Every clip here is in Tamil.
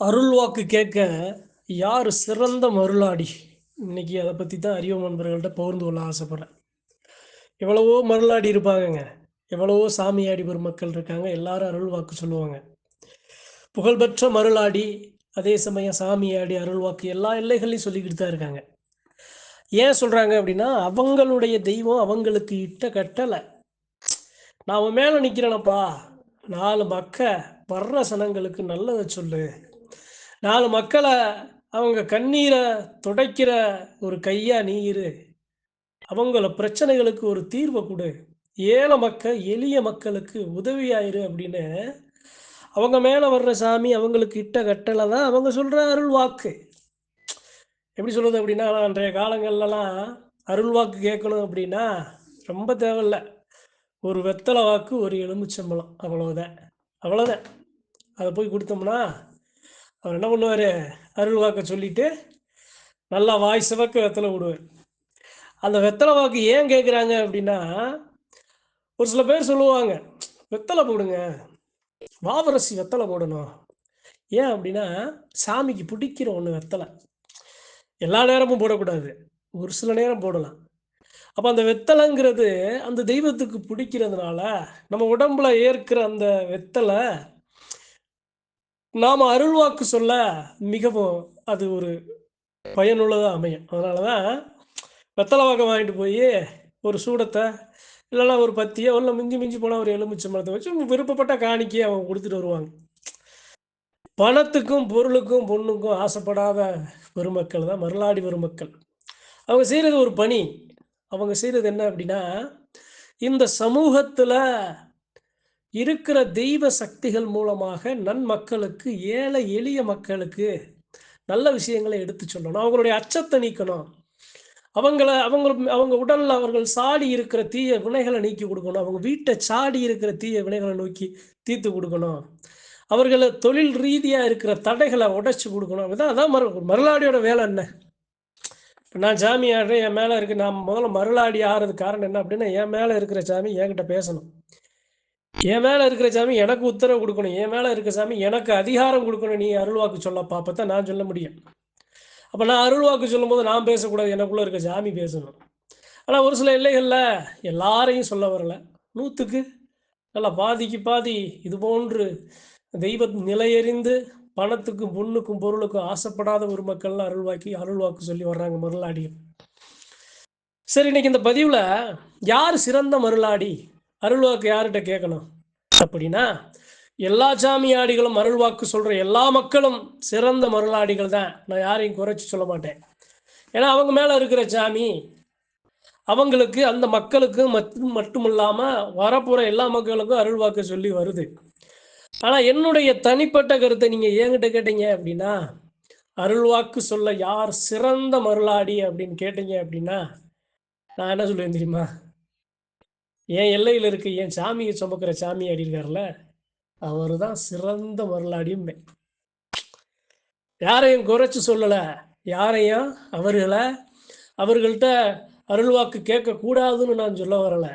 அருள்வாக்கு கேட்க யார் சிறந்த மருளாடி? இன்னைக்கு அதை பற்றி தான் அறிவு நண்பர்கள்ட்ட பகிர்ந்து கொள்ள ஆசைப்பட்றேன். எவ்வளவோ மருளாடி இருப்பாங்கங்க. எவ்வளவோ சாமியாடி பெருமக்கள் இருக்காங்க. எல்லாரும் அருள்வாக்கு சொல்லுவாங்க. புகழ்பெற்ற மருளாடி அதே சமயம் சாமியாடி அருள்வாக்கு எல்லா எல்லைகளையும் சொல்லிக்கிட்டு தான் இருக்காங்க. ஏன் சொல்கிறாங்க அப்படின்னா அவங்களுடைய தெய்வம் அவங்களுக்கு இட்ட கட்டளை. நான் அவன் மேலே நிற்கிறேனப்பா நாலு மக்க வர்ற சனங்களுக்கு நல்லதை சொல்லு. நாலு மக்களை அவங்க கண்ணீரை துடைக்கிற ஒரு கையா நீ இரு. அவங்கள பிரச்சனைகளுக்கு ஒரு தீர்வை கொடு. ஏழை மக்கள் எளிய மக்களுக்கு உதவியாயிரு அப்படின்னு அவங்க மேலே வர்ற சாமி அவங்களுக்கு இட்ட கட்டளை தான் அவங்க சொல்கிற அருள் வாக்கு. எப்படி சொல்கிறது அப்படின்னா அன்றைய காலங்கள்லலாம் அருள் வாக்கு கேட்கணும் அப்படின்னா ரொம்ப தேவையில்ல. ஒரு வெத்தலை வாக்கு ஒரு எலுமிச்சம்பழம். அவ்வளோதான் அவ்வளோதான் அதை போய் கொடுத்தோம்னா அவர் என்ன பண்ணுவார்? அருள் வாக்கை சொல்லிட்டு நல்லா வாய் சிவக்க வெத்தலை விடுவார் அந்த வெத்தலை வாக்கு ஏன் கேட்குறாங்க அப்படின்னா ஒரு சில பேர் சொல்லுவாங்க வெத்தலை போடுங்க வாவரசி வெத்தலை போடணும். ஏன் அப்படின்னா சாமிக்கு பிடிக்கிற ஒன்று வெத்தலை. எல்லா நேரமும் போடக்கூடாது. ஒரு சில நேரம் போடலாம். அப்போ அந்த வெத்தலைங்கிறது அந்த தெய்வத்துக்கு பிடிக்கிறதுனால நம்ம உடம்புல ஏற்கிற அந்த வெத்தலை நாம் அருள்வாக்கு சொல்ல மிகவும் அது ஒரு பயனுள்ளதாக அமையும். அதனால தான் வெத்தலை வாக்கம் வாங்கிட்டு போய் ஒரு சூடத்தை இல்லைன்னா ஒரு பத்தியோ இல்லை மிஞ்சி மிஞ்சி போனால் ஒரு எலுமிச்சம்பழத்தை வச்சு விருப்பப்பட்ட காணிக்கையை அவங்க கொடுத்துட்டு வருவாங்க. பணத்துக்கும் பொருளுக்கும் பொண்ணுக்கும் ஆசைப்படாத பெருமக்கள் தான் மருளாடி பெருமக்கள். அவங்க செய்கிறது ஒரு பணி. அவங்க செய்கிறது என்ன அப்படின்னா இந்த சமூகத்தில் இருக்கிற தெய்வ சக்திகள் மூலமாக நன்மக்களுக்கு ஏழை எளிய மக்களுக்கு நல்ல விஷயங்களை எடுத்து சொல்லணும். அவங்களுடைய அச்சத்தை நீக்கணும். அவங்கள அவங்க அவங்க உடல்ல அவர்கள் சாடி இருக்கிற தீய வினைகளை நீக்கி கொடுக்கணும். அவங்க வீட்டை சாடி இருக்கிற தீய வினைகளை நோக்கி தீர்த்து கொடுக்கணும். அவர்களை தொழில் ரீதியாக இருக்கிற தடைகளை உடைச்சு கொடுக்கணும். அதான் அதான் மரு மருளாடியோட வேலை என்ன? இப்போ நான் சாமி ஆடுறேன் என் மேலே இருக்கு நான் முதல்ல மருளாடி ஆடுறது காரணம் என்ன அப்படின்னா என் மேலே இருக்கிற சாமி என்கிட்ட பேசணும். என் மேலே இருக்கிற சாமி எனக்கு உத்தரவு கொடுக்கணும். என் மேலே இருக்கிற சாமி எனக்கு அதிகாரம் கொடுக்கணும். நீ அருள்வாக்கு சொல்ல அப்போ தான் நான் சொல்ல முடியும். அப்போ நான் அருள்வாக்கு சொல்லும்போது நான் பேசக்கூடாது. எனக்குள்ளே இருக்க சாமி பேசணும். ஆனால் ஒரு சில எல்லைகளில் எல்லாரையும் சொல்ல வரல. நூற்றுக்கு நல்லா பாதிக்கு பாதி இது போன்று தெய்வ நிலையறிந்து பணத்துக்கும் பொண்ணுக்கும் பொருளுக்கும் ஆசைப்படாத ஒரு மக்கள்லாம் அருள்வாக்கி அருள்வாக்கு சொல்லி வர்றாங்க மருளாடியும் சரி இன்னைக்கு இந்த பதிவில் யார் சிறந்த மருளாடி? அருள்வாக்கு யார்கிட்ட கேட்கணும்? அப்படின்னா எல்லா சாமியாடிகளும் அருள்வாக்கு சொல்கிற எல்லா மக்களும் சிறந்த மருளாடிகள் தான். நான் யாரையும் குறைச்சி சொல்ல மாட்டேன். ஏன்னா அவங்க மேலே இருக்கிற சாமி அவங்களுக்கு அந்த மக்களுக்கு மட்டும் மட்டும் இல்லாமல் வரப்போகிற எல்லா மக்களுக்கும் அருள்வாக்கு சொல்லி வருது. ஆனால் என்னுடைய தனிப்பட்ட கருத்தை நீங்கள் ஏங்கிட்ட கேட்டீங்க அப்படின்னா அருள்வாக்கு சொல்ல யார் சிறந்த மருளாடி அப்படின்னு கேட்டீங்க அப்படின்னா நான் என்ன சொல்லுவேன் தெரியுமா? என் எல்லையில் இருக்க என் சாமியை சுமக்கிற சாமி அடி அவர் தான் சிறந்த வரலாடியுமே யாரையும் குறைச்சி சொல்லலை யாரையும் அவர்களை அவர்கள்ட்ட அருள்வாக்கு கேட்கக்கூடாதுன்னு நான் சொல்ல வரலை.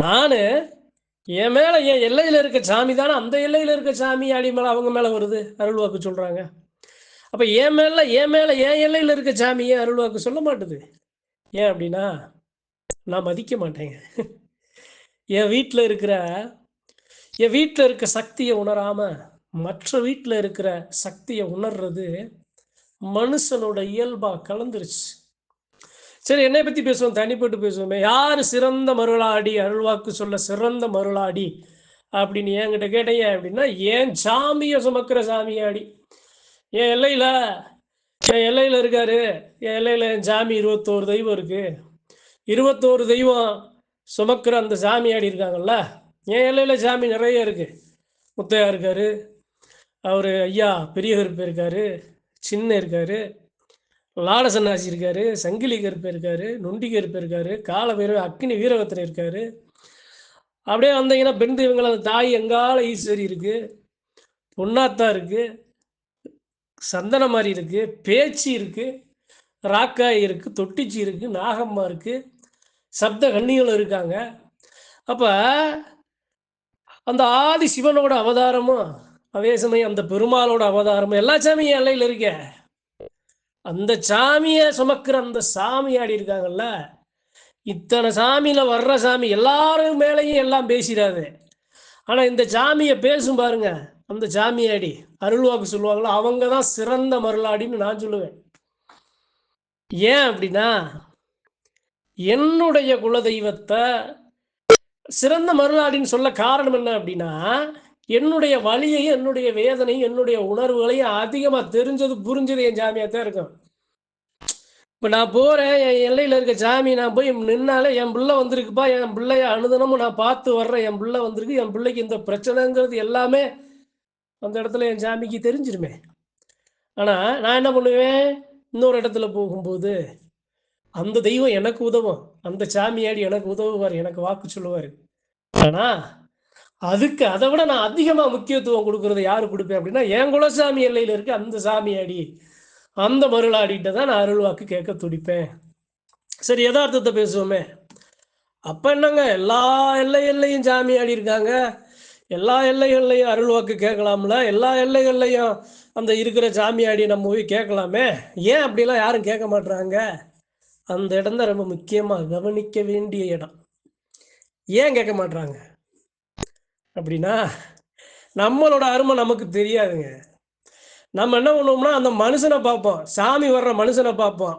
நான் என் மேலே என் எல்லையில் இருக்க சாமி தானே அந்த எல்லையில் இருக்க சாமி அடி மேலே அவங்க மேலே வருது அருள்வாக்கு சொல்கிறாங்க அப்போ என் மேலே என் மேலே என் எல்லையில் இருக்க சாமி ஏன் அருள்வாக்கு சொல்ல மாட்டுது? ஏன் அப்படின்னா நான் மதிக்க மாட்டேங்க. என் வீட்டில் இருக்கிற என் வீட்டில் இருக்க சக்தியை உணராமல் மற்ற வீட்டில் இருக்கிற சக்தியை உணர்றது மனுஷனோட இயல்பாக கலந்துருச்சு. சரி என்னை பற்றி பேசுவோம் தனிப்பட்டு பேசுவோமே. யார் சிறந்த மருளாடி அருள்வாக்கு சொல்ல சிறந்த மருளாடி அப்படின்னு என்கிட்ட கேட்டீங்க அப்படின்னா ஏன் சாமியை சுமக்கிற சாமியாடி என் எல்லையில் என் எல்லையில் இருக்காரு. என் எல்லையில் என் சாமி இருபத்தோரு தெய்வம் இருக்குது இருபத்தோரு தெய்வம் சுமக்கிற அந்த சாமி ஆடி இருக்காங்கல்ல? என் எல்லையில் சாமி நிறைய இருக்குது முத்தையா இருக்கார். அவர் ஐயா பெரிய கருப்பு இருக்கார் சின்ன இருக்கார். லாட சன்னாசி இருக்கார். சங்கிலி கருப்பு இருக்கார் நொண்டி கருப்பு இருக்கார் காலபைரவ அக்னி வீரவத்தன் இருக்கார். அப்படியே வந்தீங்கன்னா பெண் தெய்வங்கள் அந்த தாய் எங்கால ஈஸ்வரி இருக்குது பொன்னாத்தா இருக்குது சந்தன மாதிரி இருக்குது பேச்சு இருக்குது ராக்காய் இருக்குது தொட்டிச்சி இருக்குது நாகம்மா இருக்குது சப்த கன்னிகளும் இருக்காங்க. அப்போ அந்த ஆதி சிவனோட அவதாரமும் அதே சமயம் அந்த பெருமாளோட அவதாரமும் எல்லா சாமியும் எல்லையில் இருக்க. அந்த சாமியை சுமக்கிற அந்த சாமி ஆடி இருக்காங்கல்ல? இத்தனை சாமியில் வர்ற சாமி எல்லாரும் மேலேயும் எல்லாம் பேசிடாது ஆனால் இந்த சாமியை பேசும் பாருங்க அந்த சாமியாடி அருள்வாக்கு சொல்லுவாங்களோ அவங்க தான் சிறந்த மருளாடின்னு நான் சொல்லுவேன். ஏன் அப்படின்னா என்னுடைய குலதெய்வத்தை சிறந்த மறுநாடின்னு சொல்ல காரணம் என்ன அப்படின்னா என்னுடைய வழியையும் என்னுடைய வேதனையும் என்னுடைய உணர்வுகளையும் அதிகமாக தெரிஞ்சது புரிஞ்சது என் ஜாமியாக தான் இருக்கும். இப்போ நான் போகிறேன் என் எல்லையில் இருக்க சாமி நான் போய் நின்னாலே என் பிள்ளை வந்திருக்குப்பா என் பிள்ளைய அனுதனமும் நான் பார்த்து வர்றேன் என் பிள்ளை வந்திருக்கு என் பிள்ளைக்கு இந்த பிரச்சனைங்கிறது எல்லாமே அந்த இடத்துல என் சாமிக்கு தெரிஞ்சிருமே. ஆனால் நான் என்ன பண்ணுவேன்? இன்னொரு இடத்துல போகும்போது அந்த தெய்வம் எனக்கு உதவும். அந்த சாமியாடி எனக்கு உதவுவார் எனக்கு வாக்கு சொல்லுவார். ஆனால் அதுக்கு அதை விட நான் அதிகமாக முக்கியத்துவம் கொடுக்கறது யாரு கொடுப்பேன் அப்படின்னா என் குலசாமி எல்லையில் இருக்க அந்த சாமியாடி அந்த மருளாடிட்ட தான் நான் அருள்வாக்கு கேட்க துடிப்பேன். சரி யதார்த்தத்தை பேசுவோமே. அப்போ என்னங்க? எல்லா எல்லை எல்லையும் சாமி ஆடி இருக்காங்க. எல்லா எல்லைகள்லையும் அருள்வாக்கு கேட்கலாம்ல? எல்லா எல்லைகள்லையும் அந்த இருக்கிற சாமியாடி நம்ம போய் கேட்கலாமே? ஏன் அப்படிலாம் யாரும் கேட்க மாட்டுறாங்க அந்த இடம் தான் ரொம்ப முக்கியமாக கவனிக்க வேண்டிய இடம். ஏன் கேட்க மாட்றாங்க? அப்படின்னா நம்மளோட அருமை நமக்கு தெரியாதுங்க. நம்ம என்ன பண்ணுவோம்னா அந்த மனுஷனை பார்ப்போம். சாமி வர்ற மனுஷனை பார்ப்போம்.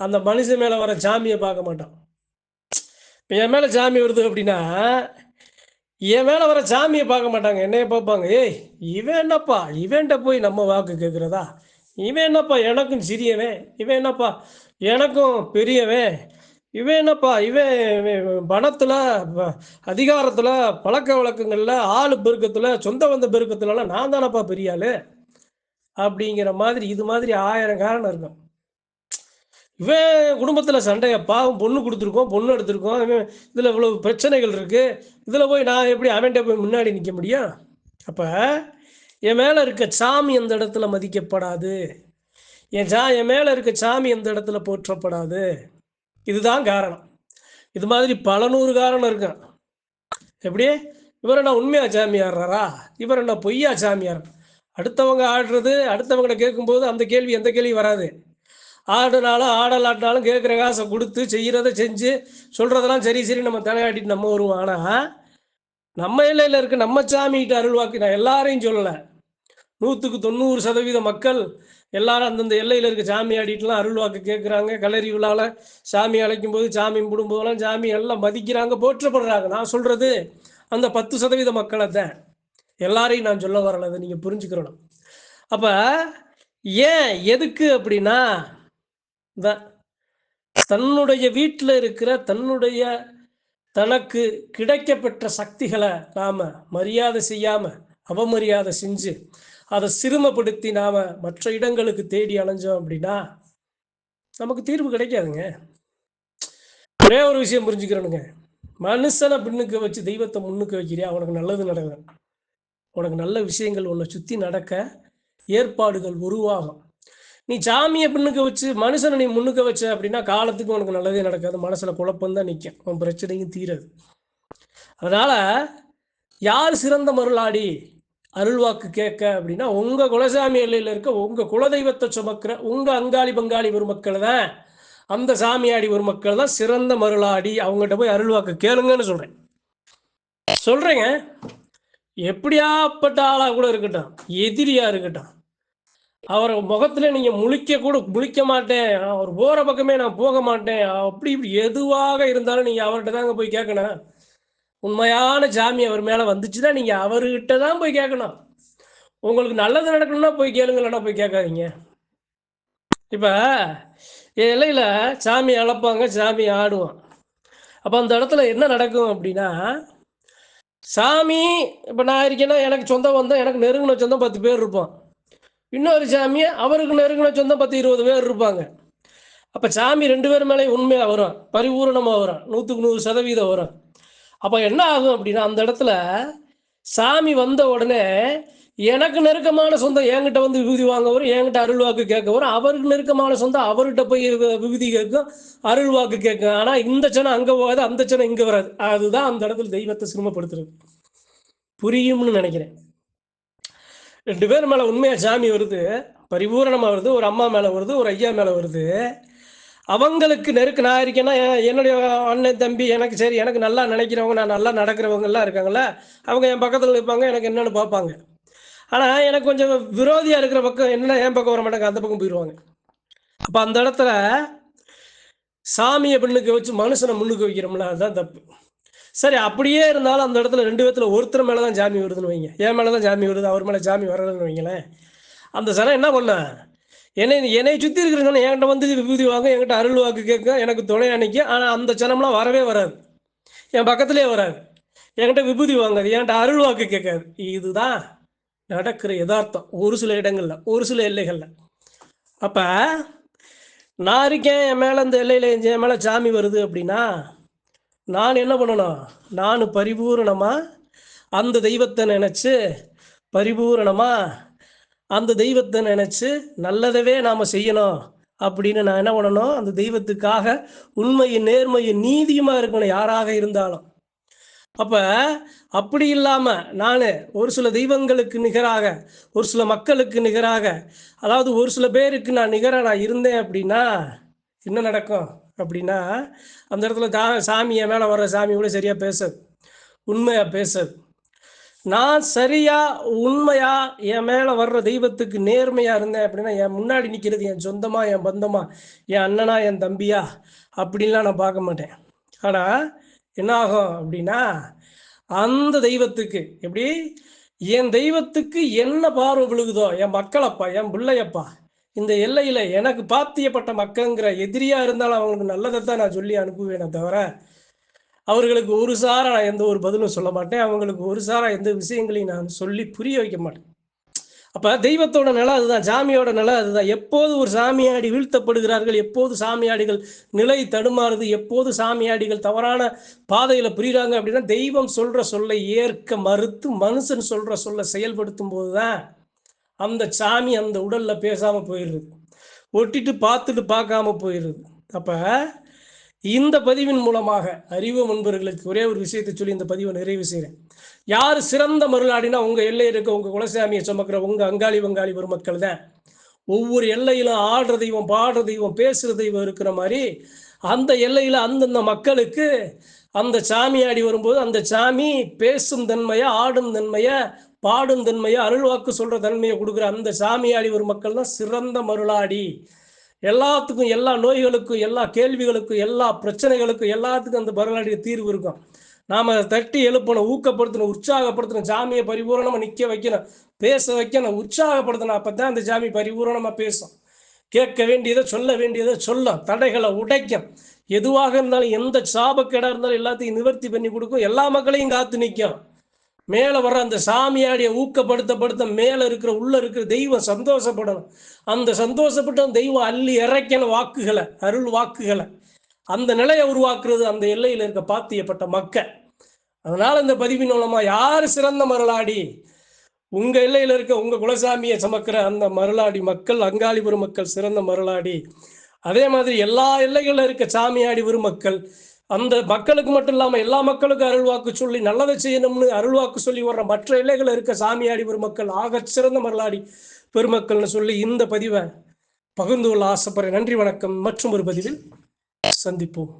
அந்த மனுஷன் மேலே வர சாமியை பார்க்க மாட்டோம் இப்போ என் மேலே சாமி வருது அப்படின்னா என் மேலே வர சாமியை பார்க்க மாட்டாங்க. என்னைய பார்ப்பாங்க ஏய் இவன் என்னப்பா? இவன்கிட்ட போய் நம்ம வாக்கு கேட்குறதா? இவன் என்னப்பா? எனக்கும் சிறியவன். இவன் என்னப்பா? எனக்கும் பெரியவன் இவன் என்னப்பா இவன் பணத்தில் அதிகாரத்தில் பழக்க வழக்கங்களில் ஆள் பெருக்கத்தில் சொந்த வந்த பெருக்கத்துலலாம் நான் தானப்பா பெரிய ஆளு? அப்படிங்கிற மாதிரி இது மாதிரி ஆயிரம் காரணம் இருக்கும். இவன் குடும்பத்தில் சண்டையப்பா அவன் பொண்ணு கொடுத்துருக்கோம் பொண்ணு எடுத்திருக்கோம் இவன் இதில் இவ்வளோ பிரச்சனைகள் இருக்குது இதில் போய் நான் எப்படி அவன்கிட்ட போய் முன்னாடி நிற்க முடியும்? அப்போ என் மேலே இருக்க சாமி அந்த இடத்துல மதிக்கப்படாது. என் சா என் மேலே இருக்க சாமி அந்த இடத்துல போற்றப்படாது? இதுதான் காரணம். இது மாதிரி பல நூறு காரணம் இருக்கும் எப்படி? இவர் என்ன உண்மையா சாமி ஆடுறாரா? இவர் என்ன பொய்யா சாமியார் அடுத்தவங்க ஆடுறது அடுத்தவங்களை கேட்கும்போது அந்த கேள்வி எந்த கேள்வி வராது. ஆடுனாலும் ஆடலாட்டினாலும் கேட்குற காசை கொடுத்து செய்கிறத செஞ்சு சொல்கிறதெல்லாம் சரி சரி நம்ம தலையாட்டிட்டு நம்ம வருவோம். ஆனால் நம்ம எல்லையில் இருக்க நம்ம சாமிகிட்ட அருள்வாக்கு நான் எல்லாரையும் சொல்லலை. நூற்றுக்கு தொண்ணூறு சதவீத மக்கள் எல்லாரும் அந்தந்த எல்லையில் இருக்க சாமி ஆடிட்டுலாம் அருள்வாக்கு கேட்குறாங்க கலரி விழாவில் சாமி அழைக்கும் போது சாமி போதெல்லாம் சாமி எல்லாம் மதிக்கிறாங்க போற்றப்படுறாங்க. நான் சொல்கிறது அந்த பத்து சதவீத மக்களை தான். எல்லாரையும் நான் சொல்ல வரல அதை நீங்கள் புரிஞ்சுக்கிறணும். அப்போ ஏன் எதுக்கு அப்படின்னா தன்னுடைய வீட்டில் இருக்கிற தன்னுடைய தனக்கு கிடைக்கப்பெற்ற சக்திகளை நாம் மரியாதை செய்யாமல் அவமரியாதை செஞ்சு அதை சிறுமப்படுத்தி நாம் மற்ற இடங்களுக்கு தேடி அலைஞ்சோம் அப்படின்னா நமக்கு தீர்வு கிடைக்காதுங்க. ஒரே ஒரு விஷயம் புரிஞ்சுக்கிறோனுங்க. மனுஷனை பின்னுக்கு வச்சு தெய்வத்தை முன்னுக்கு வைக்கிறியா? உனக்கு நல்லது நடக்கும் உனக்கு நல்ல விஷயங்கள் உன்னை சுற்றி நடக்க ஏற்பாடுகள் உருவாகும். நீ சாமியை பின்னுக்கு வச்சு மனுஷனை நீ முன்னுக்கு வச்ச அப்படின்னா காலத்துக்கு உனக்கு நல்லதே நடக்காது. மனசில் குழப்பம் தான் நிற்கும் உன் பிரச்சனையும் தீராது. அதனால் யார் சிறந்த மருளாடி? அருள்வாக்கு கேட்க அப்படின்னா உங்கள் குலசாமி எல்லையில் இருக்க உங்கள் குலதெய்வத்தை சுமக்கிற உங்கள் அங்காளி பங்காளி ஒரு மக்கள் தான். அந்த சாமியாடி ஒரு மக்கள் தான் சிறந்த மருளாடி. அவங்ககிட்ட போய் அருள்வாக்கு கேளுங்கன்னு சொல்கிறேன் சொல்கிறேங்க எப்படியாப்பட்ட ஆளாக கூட இருக்கட்டும் எதிரியாக இருக்கட்டும் அவரை முகத்துல நீங்க முழிக்க கூட முழிக்க மாட்டேன். அவர் போற பக்கமே நான் போக மாட்டேன். அப்படி இப்படி எதுவாக இருந்தாலும் நீங்க அவர்கிட்ட தாங்க போய் கேட்கணும். உண்மையான ஜாமி அவர் மேலே வந்துச்சுன்னா நீங்கள் அவர்கிட்ட தான் போய் கேட்கணும். உங்களுக்கு நல்லது நடக்கணும்னா போய் கேளுங்க போய் கேட்காதீங்க. இப்போ இலையில் சாமி அழைப்பாங்க சாமி ஆடுவோம் அப்போ அந்த இடத்துல என்ன நடக்கும் அப்படின்னா சாமி இப்போ நான் இருக்கேன்னா எனக்கு சொந்தம் வந்தால் எனக்கு நெருங்கின சொந்தம் பத்து பேர் இருப்போம். இன்னொரு சாமி அவருக்கு நெருங்கின சொந்தம் பத்து இருபது பேர் இருப்பாங்க. அப்போ சாமி ரெண்டு பேர் மேலே உண்மையாக வரும். பரிபூரணமாக வரும். நூற்றுக்கு நூறு சதவீதம் வரும். அப்போ என்ன ஆகும் அப்படின்னா அந்த இடத்துல சாமி வந்த உடனே எனக்கு நெருக்கமான சொந்தம் என்கிட்ட வந்து விபூதி வாங்க வரும் என்கிட்ட அருள்வாக்கு கேட்க வரும் அவருக்கு நெருக்கமான சொந்தம் அவர்கிட்ட போய் விபூதி கேட்கும் அருள்வாக்கு கேட்கும். ஆனால் இந்த சனம் அங்கே போகாது அந்த சனம் இங்கே வராது. அதுதான் அந்த இடத்துல தெய்வத்தை சிரமப்படுத்துறது. புரியும்னு நினைக்கிறேன். ரெண்டு பேர் மேலே உண்மையாக சாமி வருது பரிபூரணமாக வருது ஒரு அம்மா மேலே வருது ஒரு ஐயா மேலே வருது. அவங்களுக்கு நெருக்கு நான் இருக்கேன்னா என்னுடைய அண்ணன் தம்பி எனக்கு சரி எனக்கு நல்லா நினைக்கிறவங்க நான் நல்லா நடக்கிறவங்கலாம் இருக்காங்கல்ல அவங்க என் பக்கத்தில் இருப்பாங்க எனக்கு என்னென்னு பார்ப்பாங்க. ஆனால் எனக்கு கொஞ்சம் விரோதியாக இருக்கிற பக்கம் என்ன என் பக்கம் வர மாட்டாங்க அந்த பக்கம் போயிடுவாங்க அப்போ அந்த இடத்துல சாமியை பெண்ணுக்கு வச்சு மனுஷனை முன்னுக்கு வைக்கிறோம்ல அதுதான் தப்பு. சரி அப்படியே இருந்தாலும் அந்த இடத்துல ரெண்டு பேத்துல ஒருத்தர் மேலே தான் ஜாமி வருதுன்னு வைங்க. என் மேலே தான் ஜாமி வருது அவர் மேலே ஜாமி வர்றதுன்னு வைங்களேன். அந்த சனம் என்ன பண்ண என்னை என்னை சுற்றி இருக்கிறவங்க என்கிட்ட வந்து விபூதி வாங்க என்கிட்ட அருள் வாக்கு கேட்க எனக்கு துணை அன்னைக்கு. ஆனால் அந்த சனம்லாம் வரவே வராது. என் பக்கத்துலேயே வராது. என்கிட்ட விபூதி வாங்காது என்கிட்ட அருள் வாக்கு கேட்காது. இதுதான் நடக்கிற யதார்த்தம். ஒரு சில இடங்கள்ல ஒரு சில எல்லைகளில். அப்போ நான் இருக்கேன் என் மேலே அந்த எல்லையில் என் மேலே சாமி வருது அப்படின்னா நான் என்ன பண்ணணும்? நான் பரிபூரணமாக அந்த தெய்வத்தை நினச்சி பரிபூரணமாக அந்த தெய்வத்தை நினச்சி நல்லதவே நாம் செய்யணும் அப்படின்னு நான் என்ன பண்ணணும்? அந்த தெய்வத்துக்காக உண்மையும் நேர்மையும் நீதியுமாக இருக்கணும் யாராக இருந்தாலும். அப்போ அப்படி இல்லாமல் நான் ஒரு சில தெய்வங்களுக்கு நிகராக ஒரு சில மக்களுக்கு நிகராக அதாவது ஒரு சில பேருக்கு நான் நிகராக நான் இருந்தேன் அப்படின்னா என்ன நடக்கும்? அப்படின்னா அந்த இடத்துல தா சாமியை மேலே வர்ற சாமி கூட சரியாக பேசாது. உண்மையாக பேசாது. நான் சரியா உண்மையா என் மேலே வர்ற தெய்வத்துக்கு நேர்மையாக இருந்தேன் அப்படின்னா என் முன்னாடி நிற்கிறது என் சொந்தமா என் பந்தமா என் அண்ணனா என் தம்பியா அப்படின்லாம் நான் பார்க்க மாட்டேன். ஆனால் என்ன ஆகும் அப்படின்னா அந்த தெய்வத்துக்கு எப்படி? என் தெய்வத்துக்கு என்ன பார்வை விழுகுதோ என் மக்களப்பா என் பிள்ளையப்பா இந்த எல்லையில் எனக்கு பாத்தியப்பட்ட மக்கள்ங்கிற எதிரியா இருந்தாலும் அவங்களுக்கு நல்லதை தான் நான் சொல்லி அனுப்புவேனே தவிர அவர்களுக்கு ஒரு சாரா நான் எந்த ஒரு பதிலும் சொல்ல மாட்டேன். அவங்களுக்கு ஒரு சாரா எந்த விஷயங்களையும் நான் சொல்லி புரிய வைக்க மாட்டேன். அப்போ தெய்வத்தோட நிலை அதுதான் சாமியோட நிலை அதுதான். எப்போது ஒரு சாமியாடி வீழ்த்தப்படுகிறார்கள் எப்போது சாமியாடிகள் நிலை தடுமாறுது எப்போது சாமியாடிகள் தவறான பாதையில் புரியுறாங்க அப்படின்னா தெய்வம் சொல்கிற சொல்லை ஏற்க மறுத்து மனுஷன் சொல்கிற சொல்லை செயல்படுத்தும் போது தான் அந்த சாமி அந்த உடலில் பேசாமல் போயிடுது. ஒட்டிட்டு பார்த்துட்டு பார்க்காம போயிடுது. அப்போ இந்த பதிவின் மூலமாக அறிவு நண்பர்களுக்கு ஒரே ஒரு விஷயத்தை சொல்லி இந்த பதிவை நிறைவு செய்கிறேன். யார் சிறந்த மருளாடினா உங்கள் எல்லை இருக்க உங்கள் குலசாமியை சுமக்கிற உங்கள் அங்காளி வங்காளி பெருமக்கள் தான். ஒவ்வொரு எல்லையிலும் ஆடுற தெய்வம் பாடுற தெய்வம் பேசுகிற தெய்வம் இருக்கிற மாதிரி அந்த எல்லையில் அந்தந்த மக்களுக்கு அந்த சாமியாடி வரும்போது அந்த சாமி பேசும் தன்மையை ஆடும் தன்மையை பாடும் தன்மையை அருள்வாக்கு சொல்கிற தன்மையை கொடுக்குற அந்த சாமியாடி ஒரு மக்கள் தான் சிறந்த மருளாடி. எல்லாத்துக்கும் எல்லா நோய்களுக்கும் எல்லா கேள்விகளுக்கும் எல்லா பிரச்சனைகளுக்கும் எல்லாத்துக்கும் அந்த மருளாடி தீர்வு இருக்கும். நாம அதை தட்டி எழுப்பணும் ஊக்கப்படுத்தணும் உற்சாகப்படுத்தணும் ஜாமியை பரிபூரணமா நிக்க வைக்கணும் பேச வைக்கணும் உற்சாகப்படுத்தணும். அப்பதான் அந்த சாமி பரிபூரணமா பேசும். கேட்க வேண்டியதை சொல்ல வேண்டியதை சொல்லும். தடைகளை உடைக்கும். எதுவாக இருந்தாலும் எந்த சாபக்கேடா இருந்தாலும் எல்லாத்தையும் நிவர்த்தி பண்ணி கொடுக்கும். எல்லா மக்களையும் காத்து நிற்கும் மேலே வர்ற அந்த சாமியாடிய ஊக்கப்படுத்தப்படுத்த மேலே இருக்கிற உள்ளே இருக்கிற தெய்வம் சந்தோஷப்படணும். அந்த சந்தோஷப்பட்ட தெய்வம் அள்ளி இறைக்கணும் வாக்குகளை அருள் வாக்குகளை அந்த நிலையை உருவாக்குறது அந்த எல்லையில் இருக்க பாத்தியப்பட்ட மக்கள். அதனால இந்த பதிவின் மூலமா யார் சிறந்த மருளாடி உங்க எல்லையில இருக்க உங்க குலசாமியை சமக்கிற அந்த மருளாடி மக்கள் அங்காளிபுரம் மக்கள் சிறந்த மருளாடி அதே மாதிரி எல்லா எல்லைகளில் இருக்க சாமியாடி மக்கள் அந்த மக்களுக்கு மட்டும் இல்லாமல் எல்லா மக்களுக்கும் அருள்வாக்கு சொல்லி நல்லதை செய்யணும்னு அருள்வாக்கு சொல்லி வர்ற மற்ற எல்லைகளில் இருக்க சாமியாடி பெருமக்கள் ஆகச் சிறந்த மரலாடி பெருமக்கள்னு சொல்லி இந்த பதிவை பகிர்ந்து கொள்ள ஆசைப்படுறேன். நன்றி வணக்கம். மற்றும் ஒரு பதிவில் சந்திப்போம்.